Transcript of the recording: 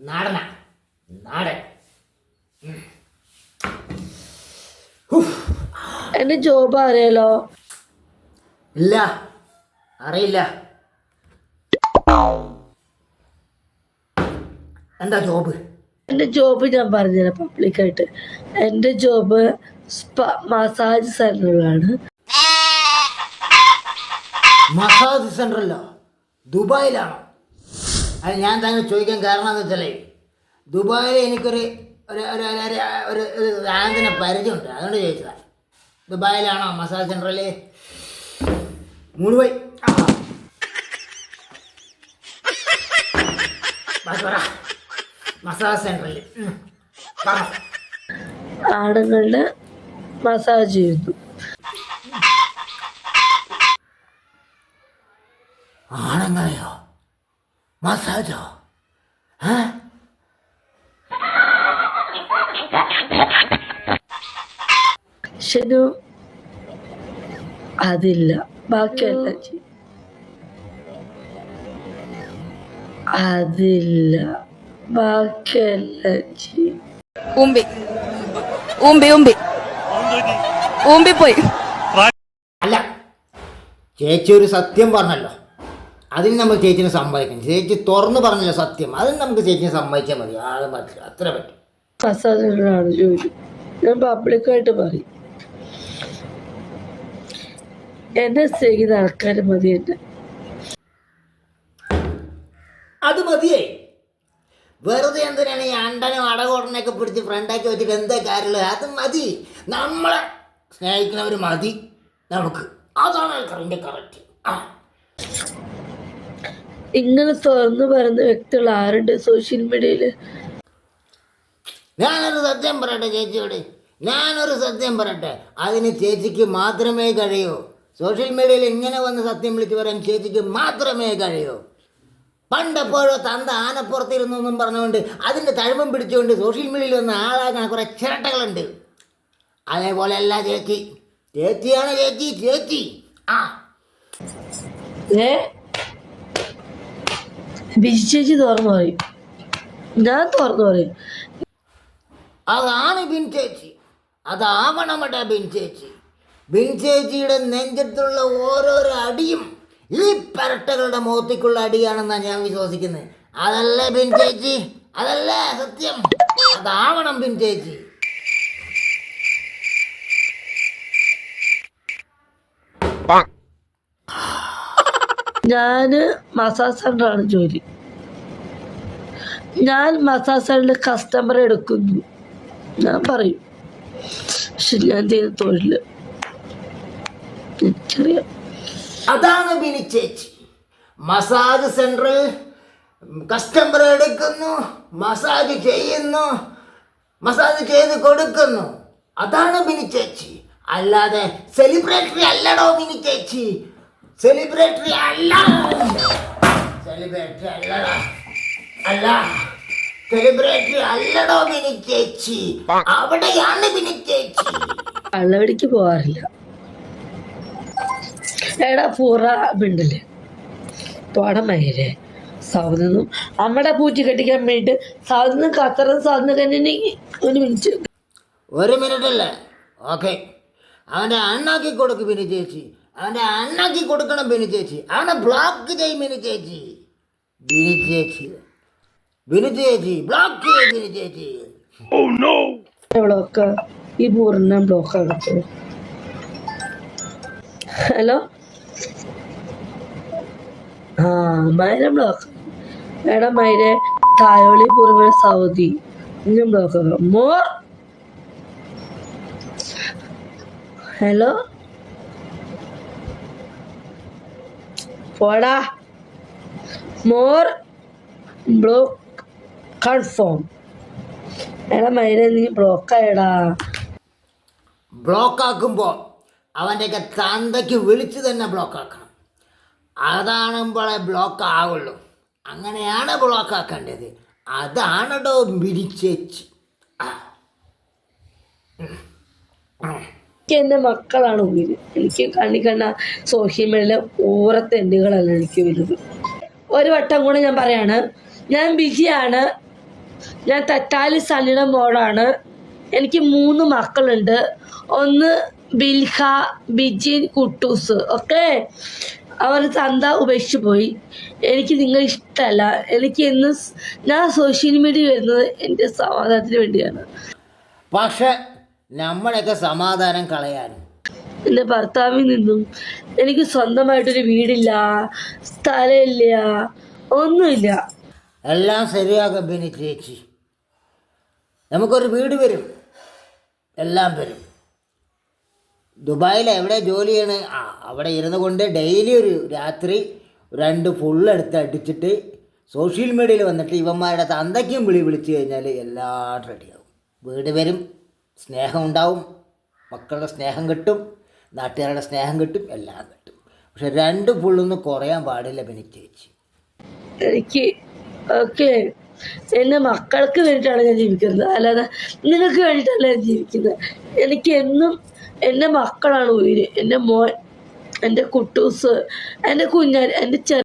നാടനാ. നാടൻ. എന്റെ ജോബ് അറിയാലോ? ഇല്ല. അറിയില്ല. എന്താ ജോബ് എന്റെ ജോബ് ഞാൻ പറഞ്ഞുതരാം പബ്ലിക്കായിട്ട് എന്റെ ജോബ് സ്പാ മസാജ് സെന്ററിലാണ് മസാജ് സെന്ററല്ല ദുബായിലാണോ? അത് ഞാൻ താങ്കൾ ചോദിക്കാൻ കാരണം എന്ന് വെച്ചാലേ ദുബായിൽ എനിക്കൊരു ഒരു ഒരു ഒരു- ഒരു ഒരു പരിചയമുണ്ട്. അതുകൊണ്ട് ചോദിച്ചതാണ് ദുബായിലാണോ? മസാല സെന്ററിൽ മുഴുവൻ. ആ. മസാജ് സെന്ററിൽ പറ ആണുങ്ങളുടെ മസാജ് ചെയ്യുന്നു. ആണുങ്ങളെയോ? മസാജോ ഏ ശനു അതില്ല ബാക്കിയെല്ലാം ചെയ്യും അതില്ല. ബാക്കിയെല്ലാം ചെയ്യും ഊമ്പി ഊമ്പി ഊമ്പി പോയി. അല്ല ചേച്ചി ഒരു സത്യം പറഞ്ഞല്ലോ. അതിന് നമ്മൾ ചേച്ചിനെ സമ്മതിക്കണം. ചേച്ചി തുറന്നു പറഞ്ഞല്ലോ സത്യം. അതിന് നമുക്ക് ചേച്ചിനെ സമ്മതിച്ചാൽ മതി. ആളെ പറ്റില്ല അത്ര പറ്റും. ജോലി ഞാൻ പബ്ലിക്കായിട്ട് പറയും. എന്നെ സ്നേഹിക്കുന്ന ആൾക്കാർ മതി എന്നെ. അത് മതിയേ. വെറുതെ എന്തിനാണ് ഈ അണ്ടനും അടകോടനൊക്കെ പിടിച്ച് ഫ്രണ്ടാക്കി വെച്ചിട്ട് എന്താ കാര്യമുള്ളത്? അത് മതി. നമ്മളെ സ്നേഹിക്കുന്നവർ മതി. നമുക്ക്. അതാണ് കറണ്ട് കറക്റ്റ് ആ. ഇങ്ങനെ തുറന്നു പറയുന്ന വ്യക്തികൾ ആരുണ്ട് സോഷ്യൽ മീഡിയയിൽ ഞാനൊരു സത്യം പറയട്ടെ ചേച്ചിയോട്. ഞാനൊരു സത്യം പറയട്ടെ. അതിന് ചേച്ചിക്ക് മാത്രമേ കഴിയൂ. സോഷ്യൽ മീഡിയയിൽ ഇങ്ങനെ വന്ന് സത്യം വിളിച്ച് പറയാൻ ചേച്ചിക്ക് മാത്രമേ കഴിയൂ. പണ്ടെപ്പോഴോ തന്ത ആനപ്പുറത്തിരുന്നു എന്നും പറഞ്ഞുകൊണ്ട് അതിന്റെ തഴമ്പം പിടിച്ചുകൊണ്ട് സോഷ്യൽ മീഡിയയിൽ വന്ന ആളാകണ കുറേ ചിരട്ടകളുണ്ട്. അതേപോലെ അല്ല ചേച്ചി. ചേച്ചിയാണ് ചേച്ചി ചേച്ചി. ആ. ഏ? ബിജി ചേച്ചി തുറന്നു പറയും ഞാൻ തുറന്നു പറയും അതാണ് ബിൻ ചേച്ചി. അതാവണമട ബിൻ ചേച്ചി. ബിൻ ചേച്ചിയുടെ നെഞ്ചത്തുള്ള ഓരോരോ അടിയും ഈ പരട്ടകളുടെ മുഖത്തേക്കുള്ള അടിയാണെന്നാണ് ഞാൻ വിശ്വസിക്കുന്നത്. അതല്ലേ ബിൻ ചേച്ചി? അതല്ലേ സത്യം? അതാവണം ബിൻ ചേച്ചി. ഞാൻ മസാജ് സെന്ററാണ് ജോലി. ഞാൻ മസാജ് സെന്ററിൽ കസ്റ്റമർ എടുക്കുന്നു. ഞാൻ പറയും പക്ഷെ ഞാൻ ചെയ്ത തൊഴിൽ എനിക്കറിയാം. അതാണ് ബിനി ചേച്ചി. മസാജ് സെന്ററിൽ കസ്റ്റമർ എടുക്കുന്നു മസാജ് ചെയ്യുന്നു മസാജ് ചെയ്ത് കൊടുക്കുന്നു. അതാണ് ബിനി ചേച്ചി. അല്ലാതെ സെലിബ്രേറ്ററി അല്ലടോ ബിനി ചേച്ചി. സെലിബ്രേറ്ററി അല്ല. സെലിബ്രേറ്ററി അല്ലടാ. അല്ല. സെലിബ്രേറ്ററി അല്ലടോ മിനി ചേച്ചി. അവിടെയാണ് മിനി ചേച്ചി. കള്ളവടിക്ക് പോവാറില്ല. എടാ പൂറ ബിണ്ടിൽ പോടമയിലെ സൗദിന്നും അമ്മടെ പൂച്ചി കെട്ടിക്കാൻ വേണ്ടിട്ട് സൗദിന്നും ഖത്തറും സൗദിന്ന് തന്നെ ഒരു മിനിറ്റ് ഒരു മിനിറ്റ് അല്ലേ ഓക്കെ അവന്റെ അണ്ണാക്കി കൊടുക്കും പിന്നെ ചേച്ചി. അവന്റെ അണ്ണാക്കി കൊടുക്കണം ബിനു ചേച്ചി. അവനെ ബ്ലോക്ക് ചെയ്യും ബിനു ചേച്ചി. ബിനു ചേച്ചി. ബിനു ചേച്ചി ബ്ലോക്ക് ചെയ്യും ബിനു ചേച്ചി. ബ്ലോക്ക് ഈ പൂർണ ബ്ലോക്ക് അടച്ചു ഹലോ ആ മൈര ബ്ലോക്ക് എടാ മൈരെ തായോളി പൂർവ സൗദി. ഞാൻ ബ്ലോക്ക് മോർ. ഹലോ പോടാ. More block confirm. എടാ മൈന നീ ബ്ലോക്കായടാ. ബ്ലോക്ക് ആക്കുമ്പോൾ അവന്റെയൊക്കെ തന്തയ്ക്ക് വിളിച്ച് തന്നെ ബ്ലോക്ക് ആക്കണം അതാണുമ്പോഴേ ബ്ലോക്ക് ആവുള്ളൂ അങ്ങനെയാണ് ബ്ലോക്ക് ആക്കേണ്ടത് അതാണടോ മിരിച്ചേച്ചി. ചേച്ചി ആ. എനിക്ക് എന്റെ മക്കളാണ് ഉയിര് എനിക്ക് കണ്ണി കണ്ട സോഷ്യൽ മീഡിയയിലെ ഊറത്തെണ്ടുകളല്ല എനിക്ക് വലുത്. ഒരു വട്ടം കൂടെ ഞാൻ പറയാണ് ഞാൻ ബിജിയാണ്. ഞാൻ തട്ടാലി സണ്ണിയുടെ മോളാണ്. എനിക്ക് മൂന്ന് മക്കളുണ്ട്. ഒന്ന് ബിൽഹ ബിജിൻ കുട്ടൂസ്. ഓക്കെ അവർ തന്ത ഉപേക്ഷിച്ചു പോയി. എനിക്ക് നിങ്ങൾ ഇഷ്ടമല്ല എനിക്ക് ഇന്ന് ഞാൻ സോഷ്യൽ മീഡിയ വരുന്നത് എന്റെ സമാധാനത്തിന് വേണ്ടിയാണ്. പക്ഷെ നമ്മളൊക്കെ സമാധാനം കളയാനും. എന്റെ ഭർത്താവിൽ നിന്നും എനിക്ക് സ്വന്തമായിട്ടൊരു വീടില്ല സ്ഥലമില്ല ഒന്നുമില്ല. എല്ലാം ശരിയാകും പിന്നെ ചേച്ചി. നമുക്കൊരു വീട് വരും. എല്ലാം വരും. ദുബായിൽ എവിടെ ജോലി ചെയ്യണ്? ആ അവിടെ ഇരുന്നു കൊണ്ട് ഡെയിലി ഒരു രാത്രി രണ്ട് ഫുൾ എടുത്ത് അടിച്ചിട്ട് സോഷ്യൽ മീഡിയയിൽ വന്നിട്ട് ഇവന്മാരുടെ തന്തയ്ക്കും വിളി വിളിച്ചു കഴിഞ്ഞാൽ എല്ലാം റെഡിയാവും വീട് വരും. സ്നേഹം ഉണ്ടാവും മക്കളുടെ സ്നേഹം കിട്ടും നാട്ടുകാരുടെ സ്നേഹം കിട്ടും എല്ലാം കിട്ടും. പക്ഷെ രണ്ട് ഫുള്ളൊന്നും കുറയാൻ പാടില്ല പിന്നെ ചേച്ചി എനിക്ക് ഓക്കെ എന്റെ മക്കൾക്ക് വേണ്ടിയിട്ടാണ് ഞാൻ ജീവിക്കുന്നത്. അല്ലാതെ നിങ്ങൾക്ക് വേണ്ടിയിട്ടല്ല ഞാൻ ജീവിക്കുന്നത്. എനിക്ക് എന്നും എന്റെ മക്കളാണ് ഉയര്. എന്റെ മോൻ എന്റെ കുട്ടൂസ് എന്റെ കുഞ്ഞാൻ എന്റെ ചെറിയ